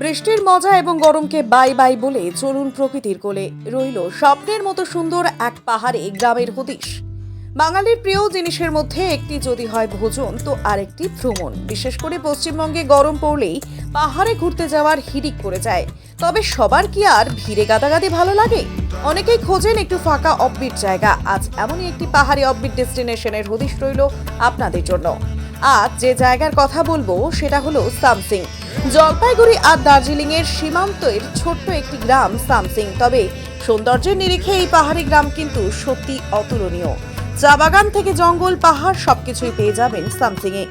বৃষ্টির মজা এবং গরমকে বাই বাই বলে চলুন প্রকৃতির কোলে রইল স্বপ্নের মতো সুন্দর এক পাহাড়ে গ্রামের হদিশ। বাঙালির প্রিয় জিনিসের মধ্যে একটি যদি হয় ভোজন, তো আরেকটি ভ্রমণ। বিশেষ করে পশ্চিমবঙ্গে গরম পড়লেই পাহাড়ে ঘুরতে যাওয়ার হিড়িক পড়ে যায়। তবে সবার কি আর ভিড়ে গাদাগাদি ভালো লাগে? অনেকেই খোঁজেন একটু ফাঁকা অববিট জায়গা। আজ এমনই একটি পাহাড়ি অববিট ডেস্টিনেশনের হদিশ রইল আপনাদের জন্য। আজ যে জায়গার কথা বলব, সেটা হলো সামসিং। জলপাইগুড়ি আর দার্জিলিং এর সীমান্তের ছোট্ট একটি গ্রাম সামসিং। তবে সৌন্দর্যের নিরিখে এই পাহাড়ি গ্রাম কিন্তু সত্যি অতুলনীয়। চা বাগান থেকে জঙ্গল, পাহাড় সবকিছুই পেয়ে যাবেন সামসিং এ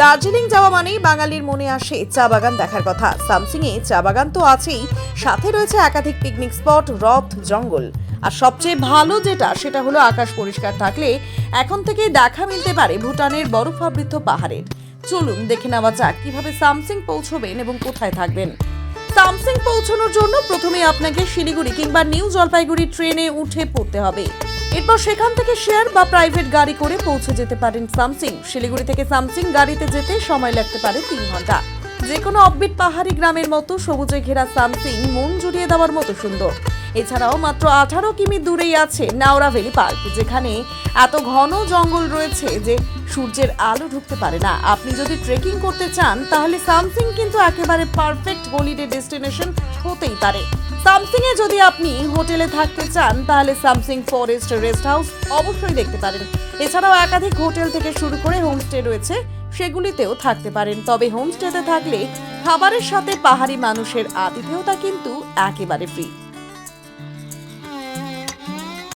দার্জিলিং যাওয়া মানেই বাঙালির মনে আসে চা বাগান দেখার কথা। সামসিং এ চা বাগান তো আছেই, সাথে রয়েছে একাধিক পিকনিক স্পট হ্রদ জঙ্গল। আর সবচেয়ে ভালো যেটা, সেটা হলো আকাশ পরিষ্কার থাকলে এখন থেকে দেখা মিলতে পারে ভুটানের বরফ বরফাবৃত পাহাড়ের চলুন দেখে নেওয়া যাক কীভাবে সামসিং পৌঁছবেন এবং কোথায় থাকবেন। সামসিং পৌঁছানোর জন্য প্রথমে আপনাকে শিলিগুড়ি কিংবা নিউ জলপাইগুড়ি ট্রেনে উঠে পড়তে হবে। এরপর সেখান থেকে শেয়ার বা প্রাইভেট গাড়ি করে পৌঁছে যেতে পারেন সামসিং। শিলিগুড়ি থেকে সামসিং গাড়িতে যেতে সময় লাগতে পারে তিন ঘণ্টা। যে কোনো অববিট পাহাড়ি গ্রামের মতো সবুজে ঘেরা সামসিং মন জুড়িয়ে দেওয়ার মতো সুন্দর। এছাড়াও মাত্র আঠারো কিমি দূরেই আছে নাওরা ভ্যালি পার্ক, যেখানে এত ঘন জঙ্গল রয়েছে যে সূর্যের আলো ঢুকতে পারে না। আপনি যদি ট্রেকিং করতে চান, তাহলে সামসিং কিন্তু একেবারে পারফেক্ট হলিডে ডেস্টিনেশন হতেই পারে। সামসিং এ যদি আপনি হোটেলে থাকতে চান, তাহলে সামসিং ফরেস্ট রেস্ট হাউস অবশ্যই দেখতে পারেন। এছাড়াও একাধিক হোটেল থেকে শুরু করে হোমস্টে রয়েছে, সেগুলিতেও থাকতে পারেন। তবে হোমস্টেতে থাকলে খাবারের সাথে পাহাড়ি মানুষের আতিথেয়তা কিন্তু একেবারে ফ্রি